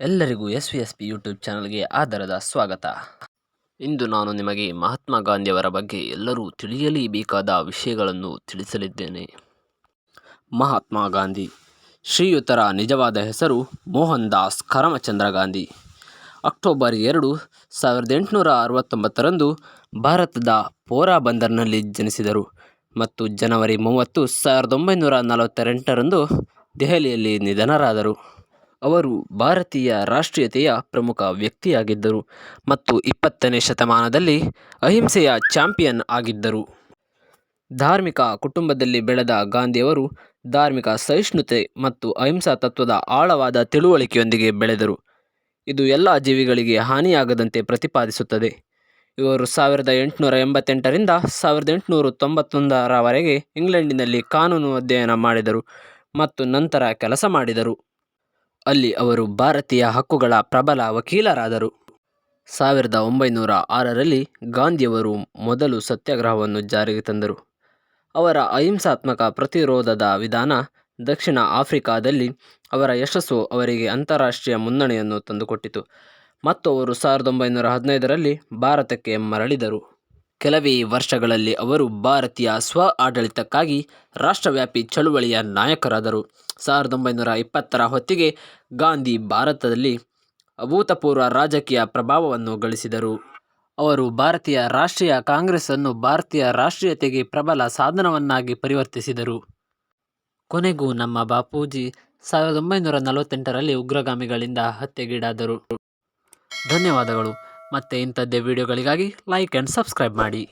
ಎಲ್ಲರಿಗೂ S V S P YouTube ಚಾನಲ್ಗೆ ಆಧಾರದ ಸ್ವಾಗತ. ಇಂದು ನಾನು ನಿಮಗೆ ಮಹಾತ್ಮ ಗಾಂಧಿಯವರ ಬಗ್ಗೆ ಎಲ್ಲರೂ ತಿಳಿಯಲೇಬೇಕಾದ ವಿಷಯಗಳನ್ನು ತಿಳಿಸಲಿದ್ದೇನೆ. ಮಹಾತ್ಮ ಗಾಂಧಿ, ಶ್ರೀಯುತರ ನಿಜವಾದ ಹೆಸರು ಮೋಹನ್ ದಾಸ್ ಕರಮಚಂದ್ರ ಗಾಂಧಿ. ಅಕ್ಟೋಬರ್ ಎರಡು ಸಾವಿರದ ಎಂಟುನೂರ ಅರವತ್ತೊಂಬತ್ತರಂದು ಭಾರತದ ಪೋರಾಬಂದರ್ನಲ್ಲಿ ಜನಿಸಿದರು ಮತ್ತು ಜನವರಿ ಮೂವತ್ತು ಸಾವಿರದ ಒಂಬೈನೂರ ನಲವತ್ತೆಂಟರಂದು ದೆಹಲಿಯಲ್ಲಿ ನಿಧನರಾದರು. ಅವರು ಭಾರತೀಯ ರಾಷ್ಟ್ರೀಯತೆಯ ಪ್ರಮುಖ ವ್ಯಕ್ತಿಯಾಗಿದ್ದರು ಮತ್ತು ಇಪ್ಪತ್ತನೇ ಶತಮಾನದಲ್ಲಿ ಅಹಿಂಸೆಯ ಚಾಂಪಿಯನ್ ಆಗಿದ್ದರು. ಧಾರ್ಮಿಕ ಕುಟುಂಬದಲ್ಲಿ ಬೆಳೆದ ಗಾಂಧಿಯವರು ಧಾರ್ಮಿಕ ಸಹಿಷ್ಣುತೆ ಮತ್ತು ಅಹಿಂಸಾ ತತ್ವದ ಆಳವಾದ ತಿಳುವಳಿಕೆಯೊಂದಿಗೆ ಬೆಳೆದರು. ಇದು ಎಲ್ಲ ಜೀವಿಗಳಿಗೆ ಹಾನಿಯಾಗದಂತೆ ಪ್ರತಿಪಾದಿಸುತ್ತದೆ. ಇವರು ಸಾವಿರದ ಎಂಟುನೂರ ಎಂಬತ್ತೆಂಟರಿಂದ ಸಾವಿರದ ಎಂಟುನೂರ ತೊಂಬತ್ತೊಂದರವರೆಗೆ ಇಂಗ್ಲೆಂಡಿನಲ್ಲಿ ಕಾನೂನು ಅಧ್ಯಯನ ಮಾಡಿದರು ಮತ್ತು ನಂತರ ಕೆಲಸ ಮಾಡಿದರು. ಅಲ್ಲಿ ಅವರು ಭಾರತೀಯ ಹಕ್ಕುಗಳ ಪ್ರಬಲ ವಕೀಲರಾದರು. ಸಾವಿರದ ಒಂಬೈನೂರ ಆರರಲ್ಲಿ ಗಾಂಧಿಯವರು ಮೊದಲು ಸತ್ಯಾಗ್ರಹವನ್ನು ಜಾರಿಗೆ ತಂದರು. ಅವರ ಅಹಿಂಸಾತ್ಮಕ ಪ್ರತಿರೋಧದ ವಿಧಾನ ದಕ್ಷಿಣ ಆಫ್ರಿಕಾದಲ್ಲಿ ಅವರ ಯಶಸ್ಸು ಅವರಿಗೆ ಅಂತಾರಾಷ್ಟ್ರೀಯ ಮುನ್ನಡೆಯನ್ನು ತಂದುಕೊಟ್ಟಿತು. ಮತ್ತು ಅವರು ಸಾವಿರದ ಒಂಬೈನೂರ ಹದಿನೈದರಲ್ಲಿ ಭಾರತಕ್ಕೆ ಮರಳಿದರು. ಕೆಲವೇ ವರ್ಷಗಳಲ್ಲಿ ಅವರು ಭಾರತೀಯ ಸ್ವ ಆಡಳಿತಕ್ಕಾಗಿ ರಾಷ್ಟ್ರವ್ಯಾಪಿ ಚಳುವಳಿಯ ನಾಯಕರಾದರು. ಸಾವಿರದ ಒಂಬೈನೂರ ಇಪ್ಪತ್ತರ ಹೊತ್ತಿಗೆ ಗಾಂಧಿ ಭಾರತದಲ್ಲಿ ಅಭೂತಪೂರ್ವ ರಾಜಕೀಯ ಪ್ರಭಾವವನ್ನು ಗಳಿಸಿದರು. ಅವರು ಭಾರತೀಯ ರಾಷ್ಟ್ರೀಯ ಕಾಂಗ್ರೆಸ್ಸನ್ನು ಭಾರತೀಯ ರಾಷ್ಟ್ರೀಯತೆಗೆ ಪ್ರಬಲ ಸಾಧನವನ್ನಾಗಿ ಪರಿವರ್ತಿಸಿದರು. ಕೊನೆಗೂ ನಮ್ಮ ಬಾಪೂಜಿ ಸಾವಿರದ ಒಂಬೈನೂರ ನಲವತ್ತೆಂಟರಲ್ಲಿ ಉಗ್ರಗಾಮಿಗಳಿಂದ ಹತ್ಯೆಗೀಡಾದರು. ಧನ್ಯವಾದಗಳು. ಮತ್ತೆ ಇಂಥದ್ದೇ ವೀಡಿಯೋಗಳಿಗಾಗಿ ಲೈಕ್ ಆ್ಯಂಡ್ ಸಬ್ಸ್ಕ್ರೈಬ್ ಮಾಡಿ.